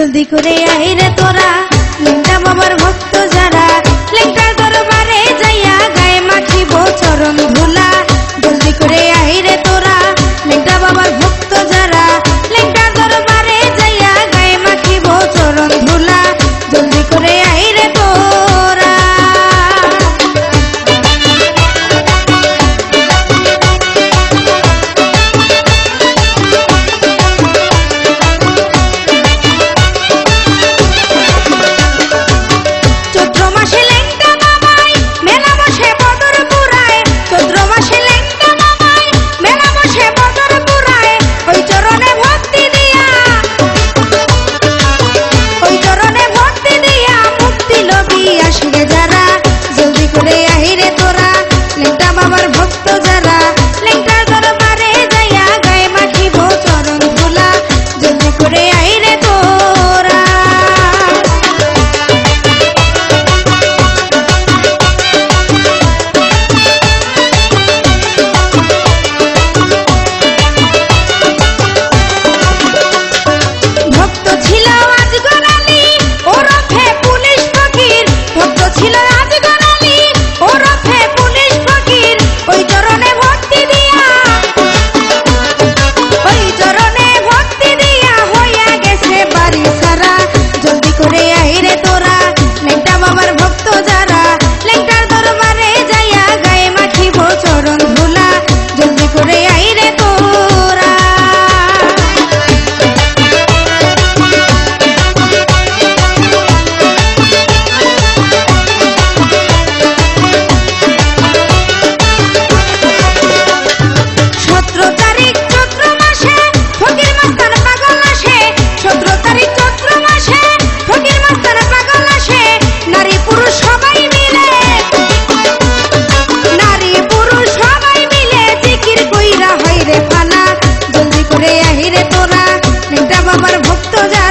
জলদি করে আইরে তোরা। লিঙ্গা বাবার ভক্ত বাবার ভক্ত যা